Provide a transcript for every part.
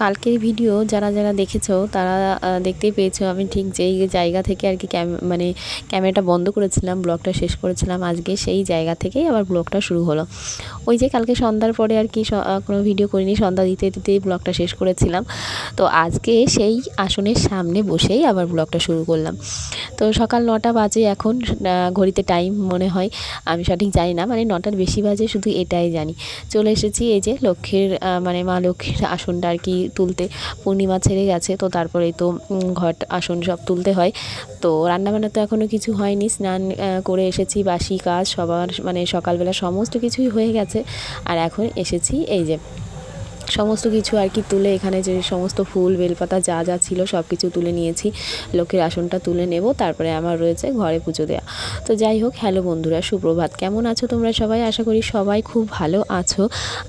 কালকের ভিডিও যারা যারা দেখেছ, তারা দেখতেই পেয়েছ আমি ঠিক যেই জায়গা থেকে আর কি মানে ক্যামেরাটা বন্ধ করেছিলাম ব্লগটা শেষ করেছিলাম, আজকে সেই জায়গা থেকেই আবার ব্লগটা শুরু হলো। ওই যে কালকে সন্ধ্যার পরে আর কি কোনো ভিডিও করিনি, সন্ধ্যা দিতে দিতেই ব্লগটা শেষ করেছিলাম। তো আজকে সেই আসনের সামনে বসেই আবার ব্লগটা শুরু করলাম। তো সকাল নটা বাজে এখন ঘড়িতে টাইম মনে হয়, আমি সঠিক জানি না মানে নটার বেশি বাজে শুধু এটাই জানি। চলে এসেছি এই যে লক্ষ্মীর মানে মা লক্ষ্মীর আসনটা আর কি তুলতে, পূর্ণিমা ছেড়ে গেছে, তো তারপরে তো ঘট, আসন সব তুলতে হয়। তো রান্নাবান্না তো এখনও কিছু হয়নি, স্নান করে এসেছি, বাসি কাজ, সবার মানে সকালবেলা সমস্ত কিছুই হয়ে গেছে। আর এখন এসেছি এই যে সমস্ত কিছু আর কি তুলে এখানে যে সমস্ত ফুল, বেলপাতা যা যা ছিল সব কিছু তুলে নিয়েছি। লোকের আসনটা তুলে নেব, তারপরে আমার রয়েছে ঘরে পুজো দেওয়া তো যাই হোক, হ্যালো বন্ধুরা, সুপ্রভাত। কেমন আছো তোমরা সবাই? আশা করি সবাই খুব ভালো আছো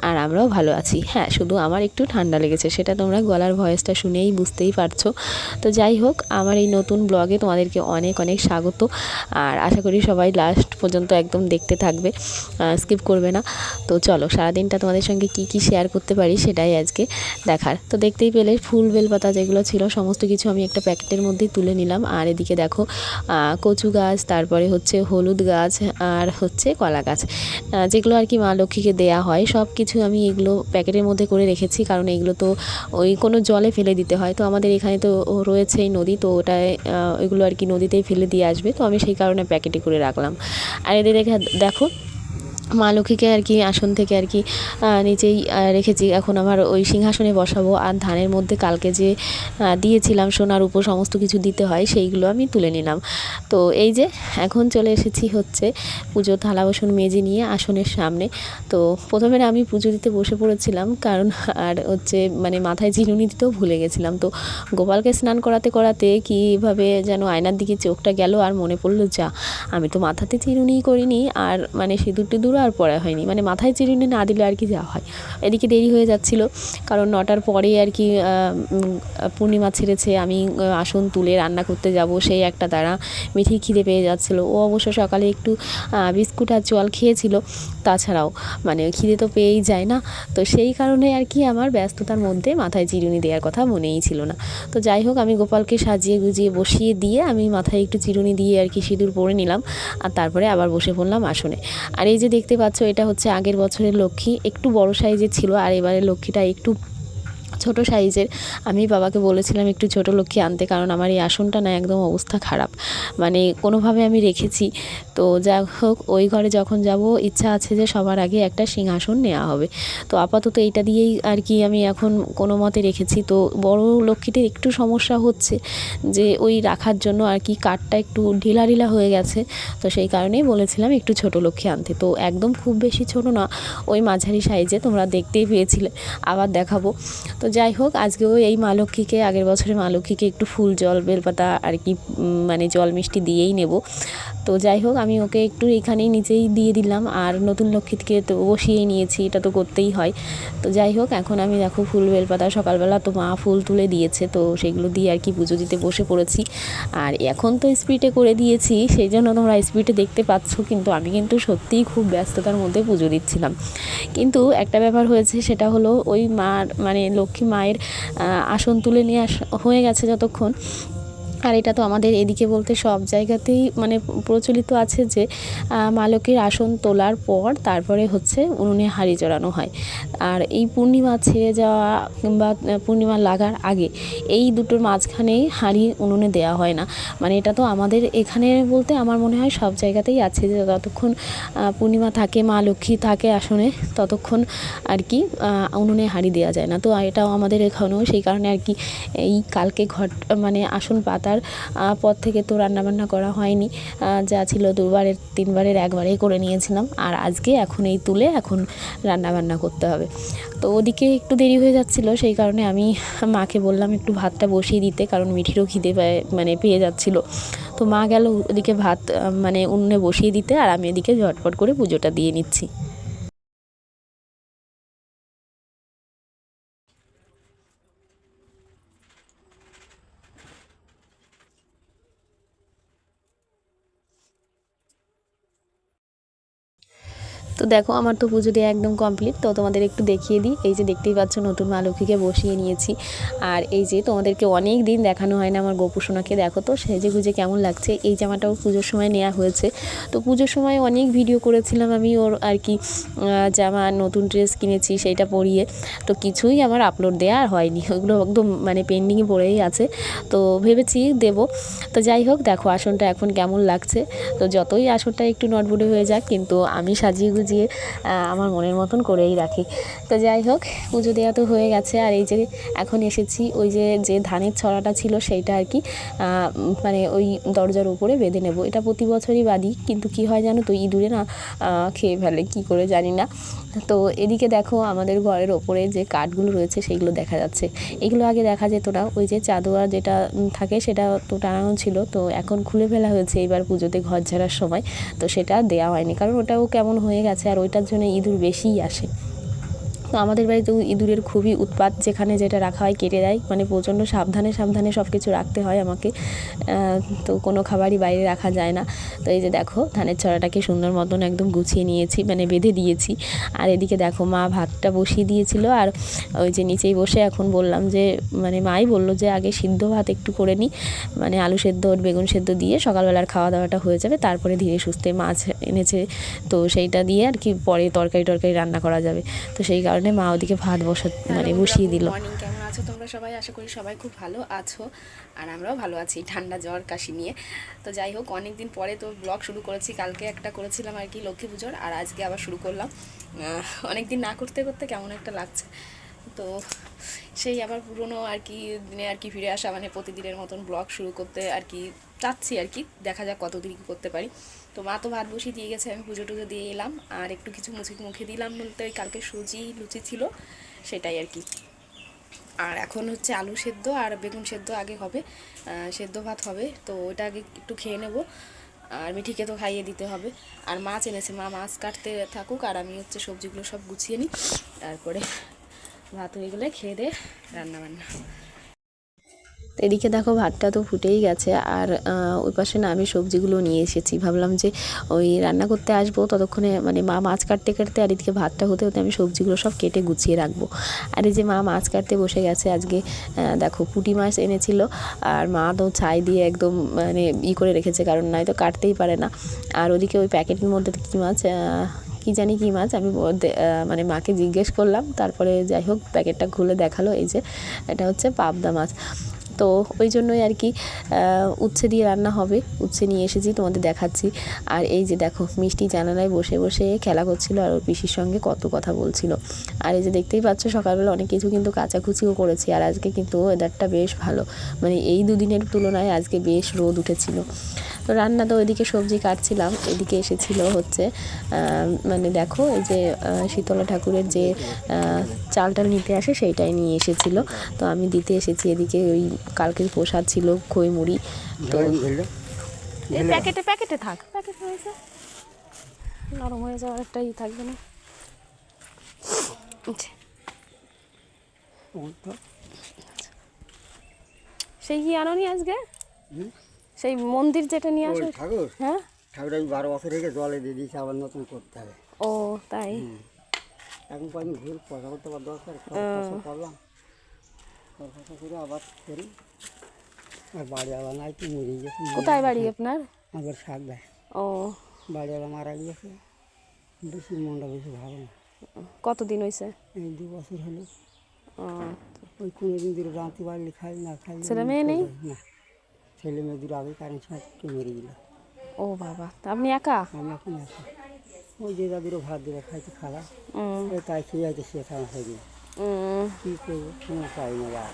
আর আমরাও ভালো আছি। হ্যাঁ শুধু আমার একটু ঠান্ডা লেগেছে, সেটা তোমরা গলার ভয়েসটা শুনেই বুঝতেই পারছ। তো যাই হোক, আমার এই নতুন ব্লগে তোমাদেরকে অনেক অনেক স্বাগত। আর আশা করি সবাই লাস্ট পর্যন্ত একদম দেখতে থাকবে স্কিপ করবে না। তো চলো, সারাদিনটা তোমাদের সঙ্গে কি কি শেয়ার করতে পারি সেটাই আজকে দেখার। তো দেখতেই পেলে, ফুল বেলপাতা যেগুলো ছিল, সমস্ত কিছু আমি একটা প্যাকেটের মধ্যেই তুলে নিলাম। আর এদিকে দেখো কচু গাছ, তারপরে হচ্ছে হলুদ গাছ, আর হচ্ছে কলা গাছ। যেগুলো আর কি মা লক্ষ্মীকে দেয়া হয় সব কিছু আমি এগুলো প্যাকেটের মধ্যে করে রেখেছি, কারণ এগুলো তো ওই কোনো জলে ফেলে দিতে হয়। তো আমাদের এখানে তো রয়েছেই নদী, তো ওটায় ওইগুলো আর কি নদীতেই ফেলে দিয়ে আসবে। তো আমি সেই কারণে প্যাকেটে করে রাখলাম। আর এদের দেখে, দেখো মা লক্ষ্মীকে আর কি আসন থেকে আর কি নিচেই রেখেছি। এখন আমার ওই সিংহাসনে বসাবো। আর ধানের মধ্যে কালকে যে দিয়েছিলাম সোনার উপর সমস্ত কিছু দিতে হয়, সেইগুলো আমি তুলে নিলাম। তো এই যে, এখন চলে এসেছি হচ্ছে পুজো থালা বাসন মেজে নিয়ে আসনের সামনে। তো প্রথমে আমি পুজো দিতে বসে পড়েছিলাম, কারণ আর হচ্ছে মানে মাথায় চিরুনি দিতেও ভুলে গেছিলাম। তো গোপালকে স্নান করাতে করাতে কীভাবে যেন আয়নার দিকে চোখটা গেল আর মনে পড়ল, যা, আমি তো মাথাতে চিরুনিই করিনি। আর মানে সিঁদুর টিঁদুরও আর পরা হয়নি। মানে মাথায় চিরুনি না দিলে আর কি যাওয়া হয়। এদিকে দেরি হয়ে যাচ্ছিল, কারণ নটার পরে আর কি পূর্ণিমা ছেড়েছে। আমি আসন তুলে রান্না করতে যাব, সেই একটা তারা মিঠি খিদে পেয়ে যাচ্ছিল। ও অবশ্য সকালে একটু বিস্কুট আর জল খেয়েছিল। তাছাড়াও মানে খিদে তো পেয়েই যায় না। তো সেই কারণে আর কি আমার ব্যস্ততার মধ্যে মাথায় চিরুনি দেওয়ার কথা মনেই ছিল না। তো যাই হোক, আমি গোপালকে সাজিয়ে গুজিয়ে বসিয়ে দিয়ে আমি মাথায় একটু চিরুনি দিয়ে আর কি সিঁদুর পরে নিলাম। আর তারপরে আবার বসে পড়লাম আসনে। আর এই যে দেখতে পাচ্ছ, এটা হচ্ছে আগের বছরের লক্ষ্মী। একটু বড় সাইজে ছিল আর এবারে লক্ষ্মীটা একটু ছোট সাইজের। আমি বাবাকে বলেছিলাম একটু ছোট লক্ষ্মী আনতে, কারণ আমার এই আসনটা না একদম অবস্থা খারাপ। মানে কোনোভাবে আমি রেখেছি। তো যা হোক, ওই ঘরে যখন যাব, ইচ্ছা আছে যে সবার আগে একটা সিংহাসন নেওয়া হবে। তো আপাতত এইটা দিয়েই আর কি আমি এখন কোনো মতে রেখেছি। তো বড় লক্ষ্মীটির একটু সমস্যা হচ্ছে যে ওই রাখার জন্য আর কি কাঠটা একটু ঢিলা ঢিলা হয়ে গেছে। তো সেই কারণেই বলেছিলাম একটু ছোট লক্ষ্মী আনতে। তো একদম খুব বেশি ছোট না, ওই মাঝারি সাইজে তোমরা দেখতেই পেয়েছিলে। আবার দেখাবো। তো যাই হোক, আজকেও এই মা লক্ষ্মীকে, আগের বছরে মা লক্ষ্মীকে একটু ফুল জল, বেলপাতা আর কি মানে জল মিষ্টি দিয়েই নেব। তো যাই হোক, আমি ওকে একটু এখানেই নিচেই দিয়ে দিলাম। আর নতুন লক্ষ্মীকে তো বসিয়েই নিয়েছি, এটা তো করতেই হয়। তো যাই হোক, এখন আমি দেখো ফুল বেলপাতা, সকালবেলা তো মা ফুল তুলে দিয়েছে, তো সেগুলো দিয়ে আর কি পুজো দিতে বসে পড়েছি। আর এখন তো স্পিডে করে দিয়েছি, সেই জন্য তোমরা স্পিডে দেখতে পাচ্ছ, কিন্তু আমি কিন্তু সত্যিই খুব ব্যস্ততার মধ্যে পুজো দিচ্ছিলাম। কিন্তু একটা ব্যাপার হয়েছে, সেটা হলো ওই মার মানে লক্ষ্মী মায়ের আসন তুলে নিয়ে হয়ে গেছে যতক্ষণ। আর এটা তো আমাদের এদিকে বলতে সব জায়গাতেই মানে প্রচলিত আছে যে মা লক্ষ্মীর আসন তোলার পর তারপরে হচ্ছে উনুনে হাঁড়ি জড়ানো হয়। আর এই পূর্ণিমা ছেড়ে যাওয়া কিংবা পূর্ণিমা লাগার আগে এই দুটোর মাঝখানেই হাঁড়ি উনুনে দেওয়া হয় না। মানে এটা তো আমাদের এখানে বলতে আমার মনে হয় সব জায়গাতেই আছে যে, যতক্ষণ পূর্ণিমা থাকে, মা লক্ষ্মী থাকে আসনে, ততক্ষণ আর কি উনুনে হাঁড়ি দেওয়া যায় না। তো এটাও আমাদের এখানেও সেই কারণে আর কি এই কালকে ঘট মানে আসন পাতার আহ, পর থেকে তো রান্নাবান্না করা হয়নি। যা ছিল দুবারের তিনবারের একবারেই করে নিয়েছিলাম। আর আজকে এখন এই তুলে এখন রান্নাবান্না করতে হবে। তো ওদিকে একটু দেরি হয়ে যাচ্ছিল সেই কারণে আমি মাকে বললাম একটু ভাতটা বসিয়ে দিতে কারণ মিঠিরও খিদে মানে পেয়ে যাচ্ছিল। তো মা গেল ওদিকে ভাত মানে উনুনে বসিয়ে দিতে আর আমি এদিকে ঝটপট করে পুজোটা দিয়ে নিচ্ছি। দেখো, আমার তো পুজো দেওয়া একদম কমপ্লিট তো তোমাদের একটু দেখিয়ে দিই। এই যে দেখতেই পাচ্ছ, নতুন মা লক্ষ্মীকে বসিয়ে নিয়েছি। আর এই যে তোমাদেরকে অনেক দিন দেখানো হয় না আমার গোপুসোনাকে, দেখো তো সেজে গুজে কেমন লাগছে। এই জামাটাও পুজোর সময় নেওয়া হয়েছে। তো পুজোর সময় অনেক ভিডিও করেছিলাম আমি ওর আর কি জামা, নতুন ড্রেস কিনেছি সেইটা পরিয়ে। তো কিছুই আমার আপলোড দেওয়া আর হয়নি, ওগুলো একদম মানে পেন্ডিংয়ে পড়েই আছে। তো ভেবেছি দেব। তো যাই হোক, দেখো আসনটা এখন কেমন লাগছে। তো যতই আসনটা একটু নটবুডে হয়ে যাক, কিন্তু আমি সাজিয়ে গুজিয়ে আহ, আমার মনের মতন করেই রাখি। তো যাই হোক পুজো দেওয়া তো হয়ে গেছে আর এই যে এখন এসেছি ওই যে যে ধানের ছড়াটা ছিল সেইটা আর কি মানে ওই দরজার উপরে বেঁধে নেব। এটা প্রতি বছরই বাঁধি কিন্তু কি হয় জানো তো ইঁদুরে না খেয়ে ফেলে কি করে জানি না। তো এদিকে দেখো আমাদের ঘরের ওপরে যে কাঠগুলো রয়েছে সেইগুলো দেখা যাচ্ছে। এগুলো আগে দেখা যেত না ওই যে চাদোয়া যেটা থাকে সেটা তো টানানো ছিল তো এখন খুলে ফেলা হয়েছে এবার পুজোতে ঘর ঝাড়ার সময়। তো সেটা দেওয়া হয়নি কারণ ওটাও কেমন হয়ে গেছে আর ওইটার জন্য ইঁদুর বেশিই আসে। তো আমাদের বাড়িতে ইঁদুরের খুবই উৎপাত, যেখানে যেটা রাখা হয় কেটে দেয়। মানে প্রচণ্ড সাবধানে সাবধানে সব কিছু রাখতে হয় আমাকে। তো কোনো খাবারই বাইরে রাখা যায় না। তো এই যে দেখো, ধানের ছড়াটাকে সুন্দর মতন একদম গুছিয়ে নিয়েছি মানে বেঁধে দিয়েছি। আর এদিকে দেখো, মা ভাতটা বসিয়ে দিয়েছিল। আর ওই যে নিচেই বসে এখন বললাম যে মানে মাই বলল যে, আগে সিদ্ধ ভাত একটু করে নিই মানে আলু সেদ্ধ বেগুন সেদ্ধ দিয়ে সকালবেলার খাওয়া দাওয়াটা হয়ে যাবে। তারপরে ধীরে সুস্থে মাছ এনেছে। তো সেইটা দিয়ে আর কি পরে তরকারি টরকারি রান্না করা যাবে। তো সেই কারণে মা ওদিকে ভাত বসা মানে বসিয়ে দিল। মর্নিং কেমন আছো তোমরা? সবাই আশা করি সবাই খুব ভালো আছো আর আমরাও ভালো আছি ঠান্ডা জ্বর কাশি নিয়ে। তো যাই হোক অনেক দিন পরে তো ব্লগ শুরু করেছি কালকে একটা করেছিলাম আর কি লক্ষ্মী পুজোর আর আজকে আবার শুরু করলাম। অনেকদিন না করতে করতে কেমন একটা লাগছে। তো সেই আবার পুরনো আর কি দিনে আর কি ফিরে আসা মানে প্রতিদিনের মতন ব্লগ শুরু করতে আর কি চাচ্ছি আর কি। দেখা যাক কতদিন কী করতে পারি। তো মা তো ভাত বসিয়ে দিয়ে গেছে, আমি পুজো টুজো দিয়ে এলাম। আর একটু কিছু মুছে মুখে দিলাম, বলতে ওই কালকে সুজি, লুচি ছিল, সেটাই আর কি। আর এখন হচ্ছে আলু সেদ্ধ আর বেগুন সেদ্ধ আগে হবে সেদ্ধ ভাত হবে, তো ওটা আগে একটু খেয়ে নেব। আর মিঠিকে তো খাইয়ে দিতে হবে। আর মাছ এনেছে, মা মাছ কাটতে থাকুক, আর আমি হচ্ছে সবজিগুলো সব গুছিয়ে নিই। তারপরে ভাত হয়ে গেলে খেয়ে দে রান্না বান্না এদিকে দেখো ভাতটা তো ফুটেই গেছে আর ওই পাশে না আমি সবজিগুলো নিয়ে এসেছি। ভাবলাম যে ওই রান্না করতে আসব ততক্ষণে মানে মা মাছ কাটতে কাটতে আর এদিকে ভাতটা হতে হতে আমি সবজিগুলো সব কেটে গুছিয়ে রাখব। আর এই যে মা মাছ কাটতে বসে গেছে আজকে দেখো পুঁটি মাছ এনেছিল আর মা তো ছাই দিয়ে একদম মানে ই করে রেখেছে, কারণ নয়তো কাটতেই পারে না। আর ওদিকে ওই প্যাকেটের মধ্যে কী মাছ কি জানি কি মাছ, আমি মানে মাকে জিজ্ঞেস করলাম, তারপরে যাই হোক, প্যাকেটটা খুলে দেখাল, এই যে এটা হচ্ছে পাবদা মাছ। তো ওই জন্যই আর কি উচ্ছে দিয়ে রান্না হবে, উচ্ছে নিয়ে এসেছি, তোমাদের দেখাচ্ছি। আর এই যে দেখো, মিষ্টি জানালায় বসে বসে খেলা করছিল, আর ওর পিসির সঙ্গে কত কথা বলছিল। আর এই যে দেখতেই পাচ্ছ, সকালবেলা অনেক কিছু কিন্তু কাচাকুচিও করেছি, আর আজকে কিন্তু ওয়েদারটা বেশ ভালো। মানে এই দুদিনের তুলনায় আজকে বেশ রোদ উঠেছিল। তো রান্না তো ওইদিকে সবজি কাটছিলাম এদিকে এসেছিল হচ্ছে মানে দেখো এই যে শীতলা ঠাকুরের যে চালটা নিতে আসে সেইটাই নিয়ে এসেছিল। তো আমি দিতে এসেছি এদিকে ওই কালকের প্রসাদ ছিল খই মুড়ি। তো প্যাকেটে প্যাকেটে থাক প্যাকেট হয়েছে। নরম হয়ে যাওয়ার একটা ই থাকবে না। সেই কি আনোনি আজকে? সেই মন্দির যেটা নিয়ে আসো। ঠাকুর? হ্যাঁ? ঠাকুর আমি বারো বছর থেকে জলে দিয়ে দিয়েছি আবার নতুন করতে হবে। ও তাই? এখন কয়েকদিন ঘুরে পয়সা করতে পার দরকার করলাম। পয়সা করে আবার করি আর বাড়িওয়ালা নাই কি মরে গেছে কোথায় বাড়ি আপনার? আবার শাক দেয় ও। বাড়িওয়ালা মারা গিয়েছে। বেশি মনটা বেশি ভালো না। কতদিন হয়েছে এই দু বছর হলো। ওই কোনো দিন দূরে রাঁধতে পারলে খাই না খাই। ছেলে মেয়ে নেই? না। ছেলে মেয়ে দুটো আগে কারেন্ট ছাড়তে মেরে দিল। ও বাবা তা আপনি একা? আমি এখন একা। ওই যে যাদের ভাত দিলে খাইতে খালা। তাই খেয়ে যাইতে সে খাওয়া হয়ে উম।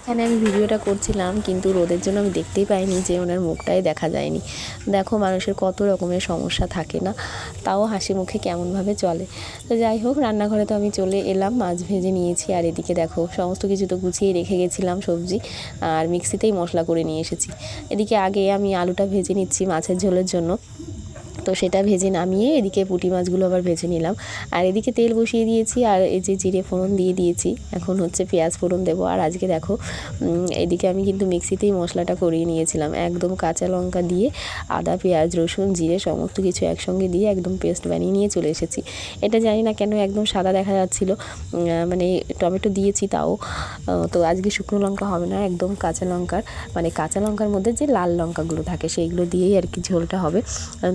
এখানে আমি ভিডিওটা করছিলাম, কিন্তু রোদের জন্য আমি দেখতেই পাইনি যে ওনার মুখটাই দেখা যায়নি। দেখো মানুষের কত রকমের সমস্যা থাকে না? তাও হাসি মুখে কেমনভাবে চলে। তো যাই হোক, রান্নাঘরে তো আমি চলে এলাম, মাছ ভেজে নিয়েছি, আর এদিকে দেখো, সমস্ত কিছু তো গুছিয়ে রেখে গেছিলাম সবজি, আর মিক্সিতেই মশলা করে নিয়ে এসেছি। এদিকে আগে আমি আলুটা ভেজে নিচ্ছি মাছের ঝোলের জন্য। তো সেটা ভেজে নামিয়ে এদিকে পুঁটি মাছগুলো আবার ভেজে নিলাম। আর এদিকে তেল বসিয়ে দিয়েছি আর এই যে জিরে ফোড়ন দিয়ে দিয়েছি। এখন হচ্ছে পেঁয়াজ ফোড়ন দেবো। আর আজকে দেখো এদিকে আমি কিন্তু মিক্সিতেই মশলাটা করিয়ে নিয়েছিলাম। একদম কাঁচা লঙ্কা দিয়ে আদা, পেঁয়াজ, রসুন, জিরে সমস্ত কিছু একসঙ্গে দিয়ে একদম পেস্ট বানিয়ে নিয়ে চলে এসেছি। এটা জানি না কেন একদম সাদা দেখা যাচ্ছিল। মানে টমেটো দিয়েছি তাও। তো আজকে শুকনো লঙ্কা হবে না, একদম কাঁচা লঙ্কার। মানে কাঁচা লঙ্কার মধ্যে যে লাল লঙ্কাগুলো থাকে, সেইগুলো দিয়েই আর কি ঝোলটা হবে।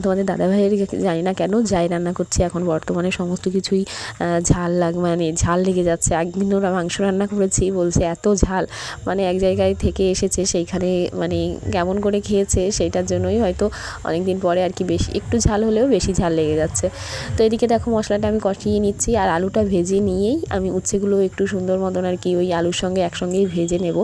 তোমাদের দাদাভাইয়ের জানি না কেন যাই রান্না করছি, এখন বর্তমানে সমস্ত কিছুই ঝাল লাগ মানে ঝাল লেগে যাচ্ছে। একদিন ওরা মাংস রান্না করেছি, বলছে এত ঝাল। মানে এক জায়গায় থেকে এসেছে, সেইখানে মানে কেমন করে খেয়েছে, সেইটার জন্যই হয়তো অনেক দিন পরে আর কি বেশি, একটু ঝাল হলেও বেশি ঝাল লেগে যাচ্ছে। তো এদিকে দেখো মশলাটা আমি কষিয়ে নিচ্ছি, আর আলুটা ভেজে নিয়েই আমি উচ্ছেগুলো একটু সুন্দর মতন আর কি ওই আলুর সঙ্গে একসঙ্গেই ভেজে নেব।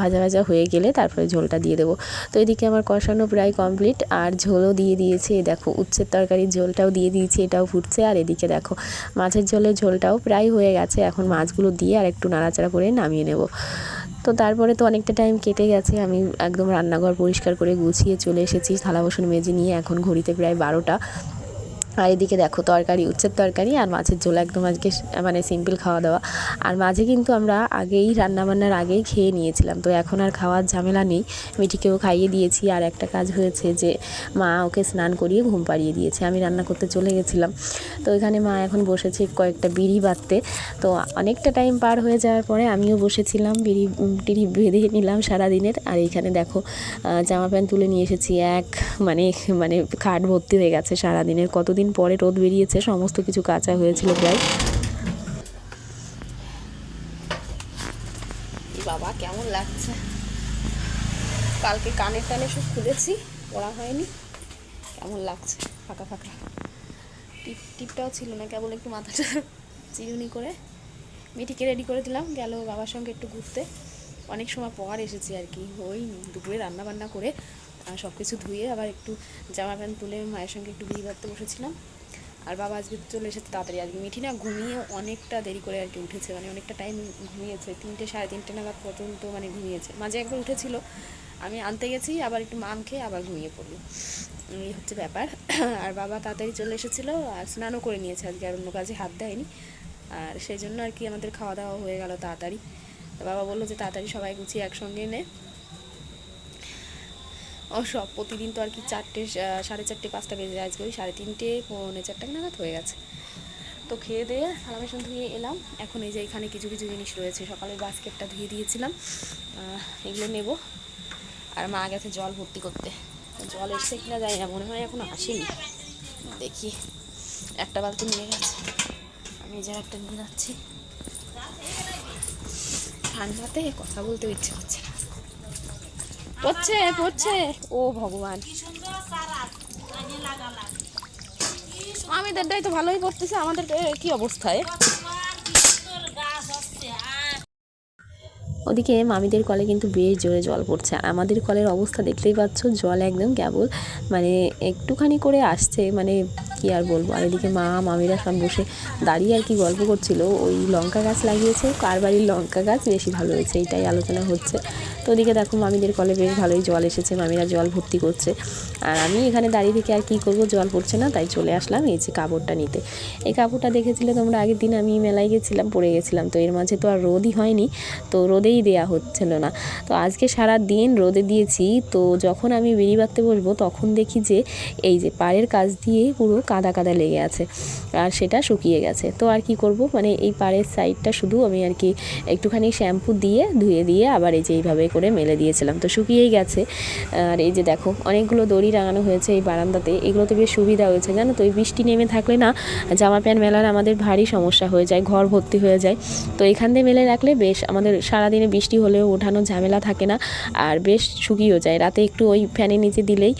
ভাজা ভাজা হয়ে গেলে তারপরে ঝোলটা দিয়ে দেবো। তো এদিকে আমার কষানো প্রায় কমপ্লিট আর ঝোলও দিয়ে দিয়েছে এই দেখো উচ্ছের তরকারির ঝোলটাও দিয়ে দিয়েছি, এটাও ফুটছে। আর এদিকে দেখো মাছের ঝোলের ঝোলটাও প্রায় হয়ে গেছে। এখন মাছগুলো দিয়ে আর একটু নাড়াচাড়া করে নামিয়ে নেব। তো তারপরে তো অনেকটা টাইম কেটে গেছে। আমি একদম রান্নাঘর পরিষ্কার করে গুছিয়ে চলে এসেছি। থালা বসন মেজে নিয়ে এখন ঘড়িতে প্রায় বারোটা। আর এদিকে দেখো তরকারি, উচ্ছের তরকারি আর মাছের ঝোল একদম আজকে মানে সিম্পল খাওয়া দাওয়া। আর মাঝে কিন্তু আমরা আগেই রান্নাবান্নার আগেই খেয়ে নিয়েছিলাম। তো এখন আর খাওয়ার ঝামেলা নেই। মিঠিকেও খাইয়ে দিয়েছি আর একটা কাজ হয়েছে যে মা ওকে স্নান করিয়ে ঘুম পাড়িয়ে দিয়েছে। আমি রান্না করতে চলে গেছিলাম। তো এখানে মা এখন বসেছে কয়েকটা বিড়ি বাঁধতে। তো অনেকটা টাইম পার হয়ে যাওয়ার পরে আমিও বসেছিলাম, বিড়ি, টিড়ি বেঁধে নিলাম সারাদিনের। আর এইখানে দেখো জামা প্যান্ট তুলে নিয়ে এসেছি। এক মানে মানে খাট ভর্তি হয়ে গেছে সারাদিনের। কতদিন পরে রোদ বেরিয়েছে, সমস্ত কিছু কাঁচা হয়েছিল প্রায়। বাবা, কেমন লাগছে? কালকে কানের টানে সব খুলেছি, পড়া হয়নি। কেমন লাগছে? ফাঁকা ফাঁকা। টিপ, টিপটাও ছিল না, কেবল একটু মাথাটা চিরুনি করে। মিঠিকে রেডি করে দিলাম, গেল বাবার সঙ্গে একটু ঘুরতে। অনেক সময় পর এসেছি আর কি ওই দুপুরে রান্না বান্না করে সব কিছু ধুয়ে আবার একটু জামা প্যান্ট তুলে মায়ের সঙ্গে একটু বিয়ে বাড়তে বসেছিলাম। আর বাবা আজকে চলে এসেছে তাড়াতাড়ি। আজকে মিঠি না ঘুমিয়ে অনেকটা দেরি করে আর কি উঠেছে। মানে অনেকটা টাইম ঘুমিয়েছে। তিনটে, সাড়ে তিনটে নাগাদ পর্যন্ত মানে ঘুমিয়েছে। মাঝে একবার উঠেছিল। আমি আনতে গেছি, আবার একটু মাম খেয়ে আবার ঘুমিয়ে পড়ল। এই হচ্ছে ব্যাপার। আর বাবা তাড়াতাড়ি চলে এসেছিল আর স্নানও করে নিয়েছে আজকে, আর অন্য কাজে হাত দেয়নি। আর সেই জন্য আর কি আমাদের খাওয়া দাওয়া হয়ে গেল তাড়াতাড়ি। বাবা বলল যে তাড়াতাড়ি সবাই গুছিয়ে একসঙ্গে নে। সব প্রতিদিন তো আর কি চারটে সাড়ে চারটে, পাঁচটা বেজে যায় আজকে, ওই সাড়ে তিনটে, পৌনে চারটা নাগাদ হয়ে গেছে। তো খেয়ে দিয়ে বাসন ধুয়ে এলাম। এখন এই যে এখানে কিছু কিছু জিনিস রয়েছে। সকালের বাস্কেটটা ধুয়ে দিয়েছিলাম। এগুলো নেব। আর মা গেছে জল ভর্তি করতে। জল এসছে কিনা যাই না, মনে হয় এখন আসেনি। দেখি। একটা বালতি নিয়ে গেছে। আমি এই জায়গাটা নিয়ে যাচ্ছি। ঠান্ডাতে কথা বলতে ইচ্ছে করছে পড়ছে পড়ছে। ও ভগবান। আমাদেরটাই তো ভালোই পড়তেছে আমাদের কি অবস্থায় ওদিকে মামিদের কলে কিন্তু বেশ জোরে জল পড়ছে, আর আমাদের কলের অবস্থা দেখতেই পাচ্ছ, জল একদম কেবল মানে একটুখানি করে আসছে মানে কি আর বলব? আর এদিকে মা, মামিরা সব বসে দাঁড়িয়ে আর কি গল্প করছিল। ওই লঙ্কা গাছ লাগিয়েছে, কার বাড়ির লঙ্কা গাছ? বেশি ভালো হয়েছে, এটাই আলোচনা হচ্ছে। তো ওদিকে দেখো মামিদের কলে বেশ ভালোই জল এসেছে, মামিরা জল ভর্তি করছে। আর আমি এখানে দাঁড়িয়ে থেকে আর কি করব, জল পড়ছে না, তাই চলে আসলাম এই যে কাপড়টা নিতে। এই কাপড়টা দেখেছিলে তোমরা? আগের দিন আমি মেলায় গেছিলাম পরে গেছিলাম, তো এর মাঝে তো আর রোদই হয়নি, তো রোদেই দেয়া হচ্ছিল না। তো আজকে সারা দিন রোদে দিয়েছি, তো যখন আমি বেরি বাঁধতে বসবো, তখন দেখি যে এই যে পাড়ের কাজ দিয়ে পুরো কাদা কাদা লেগে আছে, আর সেটা শুকিয়ে গেছে। তো আর কি করব? মানে এই পাড়ের সাইডটা শুধু আমি আর কি একটুখানি শ্যাম্পু দিয়ে, ধুয়ে দিয়ে আবার এই যে এইভাবে করে মেলে দিয়েছিলাম। তো শুকিয়েই গেছে। আর এই যে দেখো, অনেকগুলো দড়ি টাঙানো হয়েছে এই বারান্দাতে। এগুলোতে বেশ সুবিধা হয়েছে, জানো তো? এই বৃষ্টি নেমে থাকলে না, জামা প্যান্ট মেলার আমাদের ভারী সমস্যা হয়ে যায়, ঘর ভর্তি হয়ে যায়। তো এখান দিয়ে মেলে রাখলে বেশ, আমাদের সারাদিনে বৃষ্টি হলেও ওঠানো ঝামেলা থাকে না। আর বেশ শুকিয়েও যায়। রাতে একটু ওই ফ্যানের নিচে দিলেই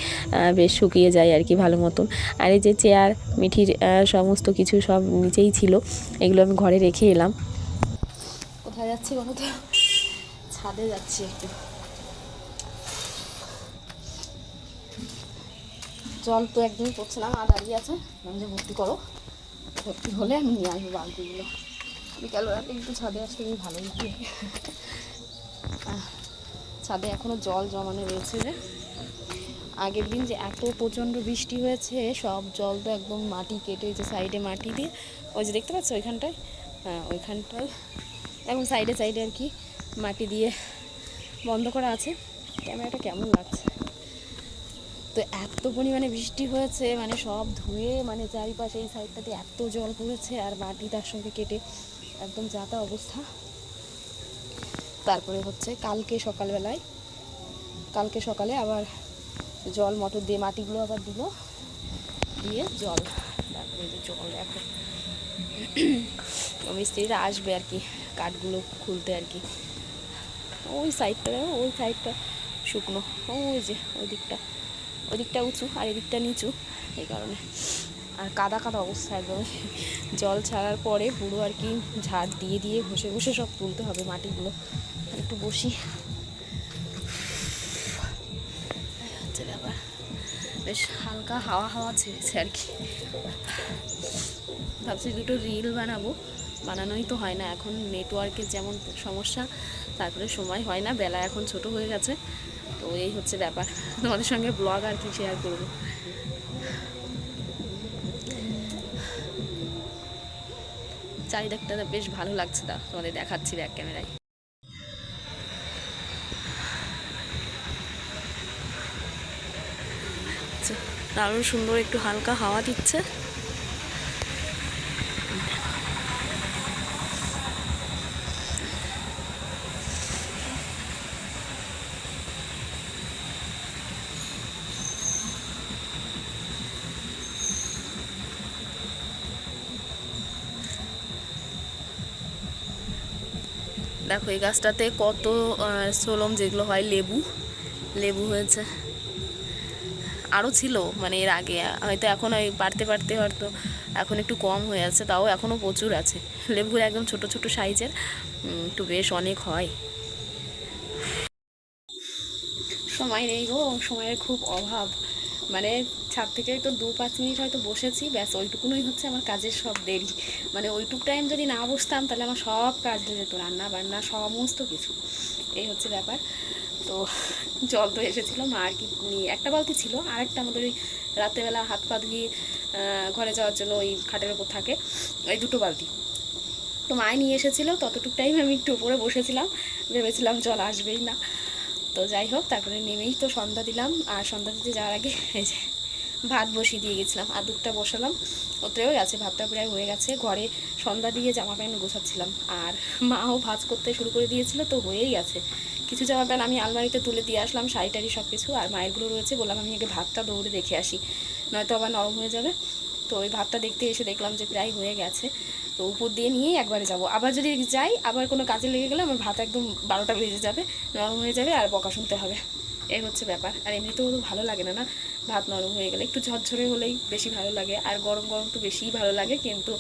বেশ শুকিয়ে যায় আর কি ভালো মতন। আর এই যে চেয়ার, মিঠির সমস্ত কিছু সব নিচেই ছিল। এগুলো আমি ঘরে রেখে এলাম। কোথায় যাচ্ছি বলো তো? ছাদে যাচ্ছি একটু। জল তো একদমই পড়ছে না, মা দাঁড়িয়ে আছে। যে ভর্তি করো। ভর্তি হলে আমি নিয়ে আসব বালতিগুলো। বিকাল রাতে একটু ছাদে আসলে ভালোই লাগে। ছাদে এখনও জল জমানো রয়েছে যে। আগের দিন যে এত প্রচণ্ড বৃষ্টি হয়েছে, সব জল তো একদম মাটি কেটে যে সাইডে মাটি দিয়ে, ওই যে দেখতে পাচ্ছ ওইখানটায়? হ্যাঁ ওইখানটায়। এখন সাইডে সাইডে আর কি। মাটি দিয়ে বন্ধ করা আছে। ক্যামেরাটা কেমন লাগছে? তো এত পরিমাণে বৃষ্টি হয়েছে মানে সব ধুয়ে মানে চারিপাশে এই সাইডটাতে এত জল পড়েছে আর মাটি তার সঙ্গে কেটে একদম যাতা অবস্থা। তারপরে হচ্ছে কালকে সকালবেলায়, কালকে সকালে আবার জল মটর দিয়ে মাটিগুলো আবার দিল দিয়ে জল, তারপরে যে জল দেখো মিস্ত্রিরা আসবে আর কি, কাঠগুলো খুলতে আর কি। ওই সাইডটা দেখো ওই সাইডটা শুকনো, ওই যে ওই দিকটা ওই দিকটা উঁচু আর এদিকটা নিচু এই কারণে। আর কাদা কাদা অবস্থা একদম জল ছাড়ার পরে পুরো আর কি ঝাড় দিয়ে দিয়ে ঘষে ঘষে সব তুলতে হবে মাটিগুলো। আর একটু বসি। হচ্ছে ব্যাপার। বেশ হালকা হাওয়া হাওয়া ছেড়েছে আর কি। ভাবছি দুটো রিল বানাবো। বানানোই তো হয় না। এখন নেটওয়ার্কের যেমন সমস্যা তারপরে সময় হয় না বেলা এখন ছোট হয়ে গেছে। তো এই হচ্ছে ব্যাপার। তোমাদের সঙ্গে ব্লগ আর কি শেয়ার করব। চারিদিকটা বেশ ভালো লাগছে তা তোমাদের দেখাচ্ছি ব্যাক ক্যামেরায়। আচ্ছা, দারুণ সুন্দর একটু হালকা হাওয়া দিচ্ছে। দেখো, এই গাছটাতে কত সোলম যেগুলো হয়, লেবু লেবু হয়েছে। আরও ছিল মানে এর আগে, হয়তো এখন ওই বাড়তে বাড়তে হয়তো এখন একটু কম হয়ে আছে, তাও এখনও প্রচুর আছে। লেবুর একদম ছোট ছোট সাইজের একটু বেশ অনেক হয়। সময় নেই গো, সময়ের খুব অভাব। মানে ছাদ থেকে তো দু পাঁচ মিনিট হয়তো বসেছি, ব্যাস ওইটুকুনই হচ্ছে আমার কাজের সব দেরি। মানে ওইটুক টাইম যদি না বসতাম তাহলে আমার সব কাজ হয়ে যেত, রান্না বান্না সমস্ত কিছু। এই হচ্ছে ব্যাপার। তো জল তো এসেছিল, মা আর কি একটা বালতি ছিল আর একটা আমাদের ওই রাত্রেবেলা হাত পা ধুয়ে ঘরে যাওয়ার জন্য ওই খাটের ওপর থাকে, এই দুটো বালতি। তো মায় নিয়ে এসেছিল, ততটুক টাইম আমি একটু উপরে বসেছিলাম, ভেবেছিলাম জল আসবেই না। তো যাই হোক, তারপরে নেমেই তো সন্ধ্যা দিলাম। আর সন্ধ্যা দিতে যাওয়ার আগে এই যে ভাত বসিয়ে দিয়ে গেছিলাম আর দুধটা বসালাম। ওতেও গেছে, ভাতটা প্রায় হয়ে গেছে। ঘরে সন্ধ্যা দিয়ে জামা প্যান্ট গোছাচ্ছিলাম। আর মাও ভাজ করতে শুরু করে দিয়েছিল, তো হয়েই গেছে। কিছু জামা প্যান্ট আমি আলমারিতে তুলে দিয়ে আসলাম, শাড়ি টাড়ি সব কিছু আর মায়েরগুলো রয়েছে বললাম, আমি আগে ভাতটা দৌড়ে দেখে আসি। নয়তো আবার নরম হয়ে যাবে। তো ওই ভাতটা দেখতে এসে দেখলাম যে প্রায় হয়ে গেছে। তো উপর দিয়ে নিয়েই একবারে যাব। আবার যদি যাই, আবার কোনো কাজে লেগে গেলে আমার ভাত একদম বারোটা বেজে যাবে, নরম হয়ে যাবে আর বকা শুনতে হবে। এই হচ্ছে ব্যাপার। আর এমনিতেও তো ভালো লাগে না না? ভাত নরম হয়ে গেলে একটু ঝরঝরে হলেই বেশি ভালো লাগে। আর গরম গরম তো বেশিই ভালো লাগে, কিন্তু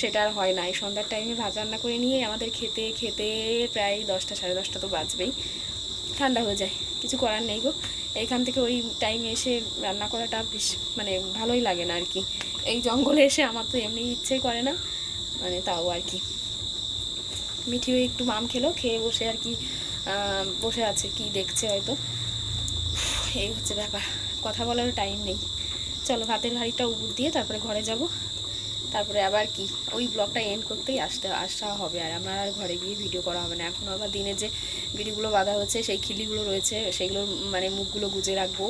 সেটা আর হয় না। এই সন্ধ্যার টাইমে ভাত রান্না করে নিয়ে আমাদের খেতে খেতে প্রায় দশটা, সাড়ে দশটা তো বাজবেই। ঠান্ডা হয়ে যায়। কিছু করার নেই গো। এইখান থেকে ওই টাইমে এসে রান্না করাটা বেশ মানে ভালোই লাগে না আর কি। এই জঙ্গলে এসে আমার তো এমনি ইচ্ছেই করে না। মানে তাও আর কি। মিঠিও একটু মাম খেলো, খেয়ে বসে আর কি বসে আছে, কি দেখছে হয়তো। এই হচ্ছে ব্যাপার, কথা বলার টাইম নেই। চলো ভাতের হাঁড়িটা উপর দিয়ে তারপরে ঘরে যাব। তারপরে আবার কি, ওই ব্লগটা এন্ড করতেই আসতে, আসা হবে আর, আমার আর ঘরে গিয়ে ভিডিও করা হবে না। এখন আবার দিনে যে বিড়িগুলো বাঁধা হচ্ছে, সেই খিলিগুলো রয়েছে, সেগুলোর মানে মুখগুলো গুজে রাখব,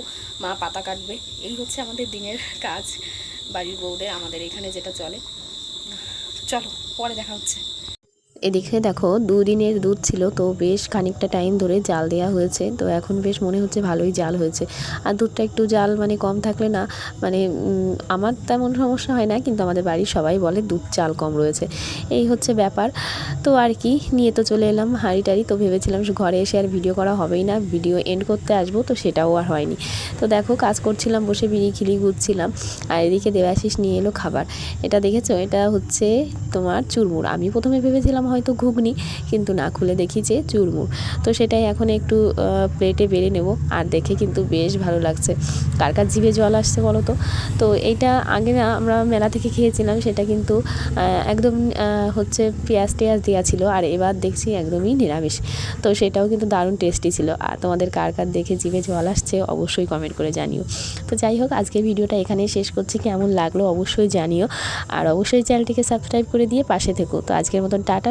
মা পাতা কাটবে। এই হচ্ছে আমাদের দিনের কাজ, বাড়ির বউদের, আমাদের এখানে যেটা চলে। চলো পরে দেখা হচ্ছে। এদিকে দেখো দুদিনের দুধ ছিল, তো বেশ খানিকটা টাইম ধরে জাল দেওয়া হয়েছে। তো এখন বেশ মনে হচ্ছে ভালোই জাল হয়েছে। আর দুধটা একটু জাল মানে কম থাকলে না মানে আমার তেমন সমস্যা হয় না, কিন্তু আমাদের বাড়ির সবাই বলে দুধ চাল কম রয়েছে। এই হচ্ছে ব্যাপার। তো আর কি, নিয়ে তো চলে এলাম হাঁড়ি টাড়ি তো ভেবেছিলাম ঘরে এসে আর ভিডিও করা হবেই না ভিডিও এন্ড করতে আসব, তো সেটাও আর হয়নি। তো দেখো কাজ করছিলাম, বসে বিড়ি খিলি গুজছিলাম আর এদিকে দেবাশিস নিয়ে এলো খাবার। এটা দেখেছ? এটা হচ্ছে তোমার চুরমুর আমি প্রথমে ভেবেছিলাম হয়তো ঘুগনি, কিন্তু না, খুলে দেখি যে চুরমুর। তো সেটাই এখন একটু প্লেটে বেড়ে নেব, আর দেখে কিন্তু বেশ ভালো লাগছে। কার কার জিভে জল আসছে বলো তো? তো এইটা আগে না আমরা মেলা থেকে খেয়েছিলাম, সেটা কিন্তু একদম হচ্ছে পেঁয়াজ টেয়াজ দেওয়া ছিল, আর এবার দেখছি একদমই নিরামিষ। তো সেটাও কিন্তু দারুণ টেস্টি ছিল। আর তোমাদের কার কার দেখে জিভে জল আসছে, অবশ্যই কমেন্ট করে জানিও। তো যাই হোক আজকে ভিডিওটা এখানেই শেষ করছি। কেমন লাগল অবশ্যই জানিও। আর অবশ্যই চ্যানেলটিকে সাবস্ক্রাইব করে দিয়ে পাশে থেকো। তো আজকের মতন টাটা